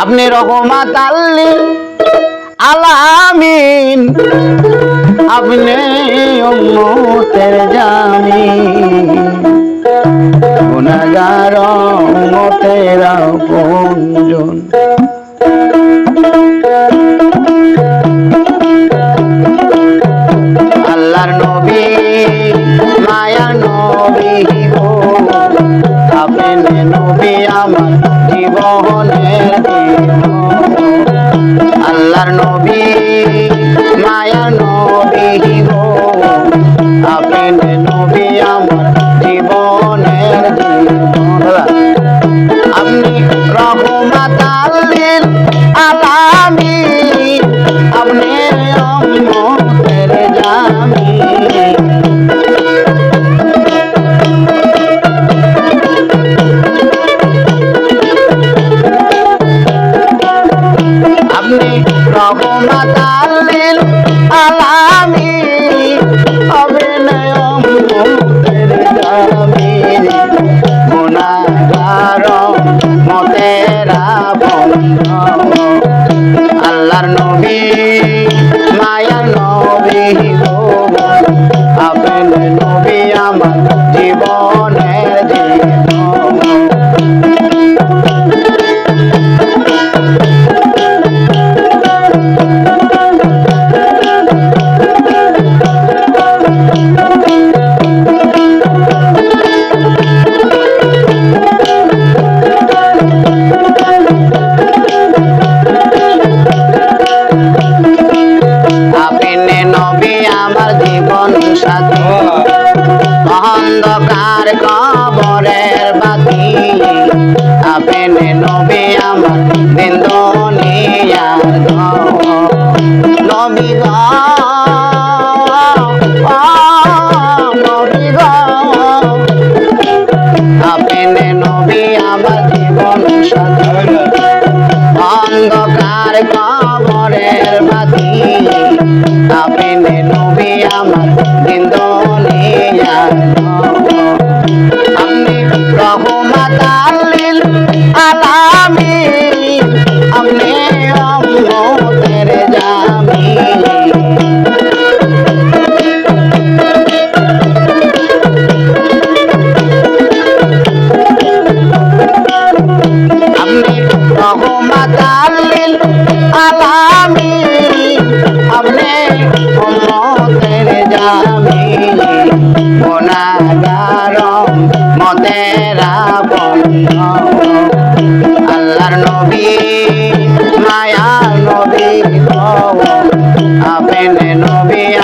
আপনি রহমাত আল্লি আলামিন আপনি উম্মতের জামি গুণাগার মতের পুঞ্জন আল্লাহর নবী। மறைப்பா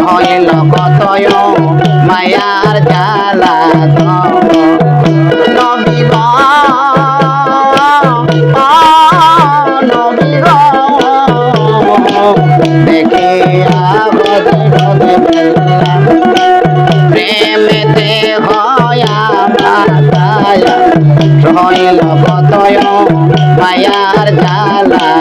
হইল কতয়? মায়ার জালা নবী নবী দেখে প্রেমেতে হয়া হইল মায়ার জালা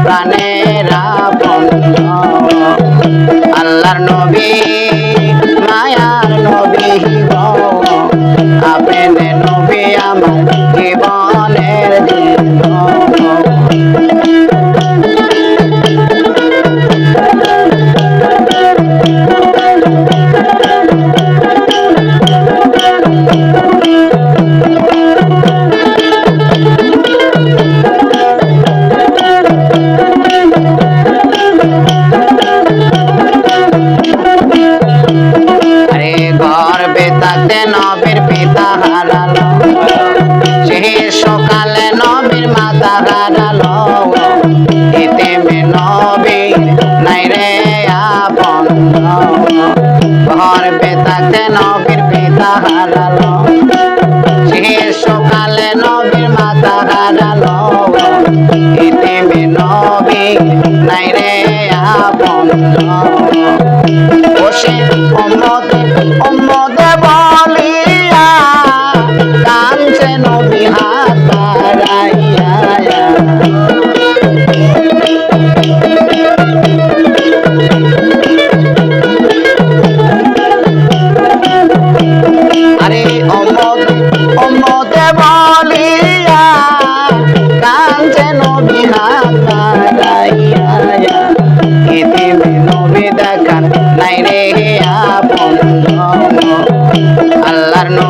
প্রাণের আল্লাহর নবী মায়ার নবী আপনি নবীর পিতা হারালো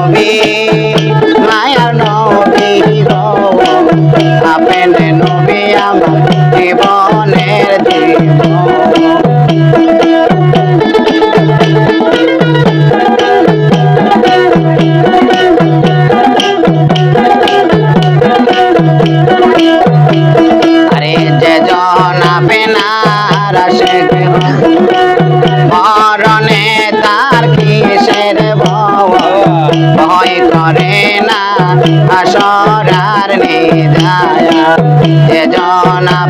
নবী মায়ার নবী গো আপেলে নবী আমার জীবনের জীবন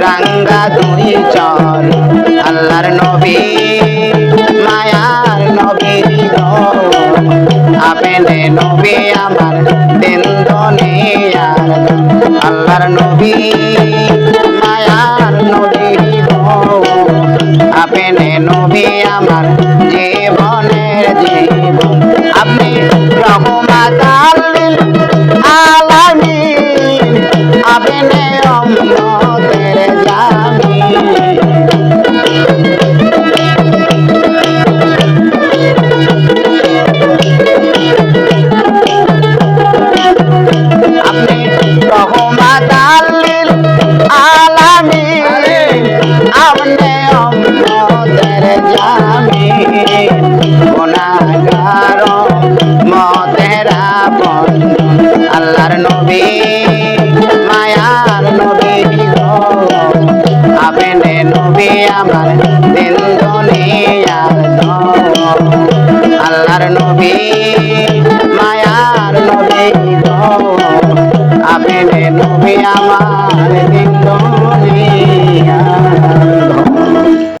রাঙ্গা দুই চর, আল্লাহর নবী, মায়ার নবী আপেলে নবী আমার দেন্দনে আল্লাহর নবী, মায়ার নবী আপেলে নবী আমার জীবনের জীবন। আপনি রহমাত আলামিন। আপনি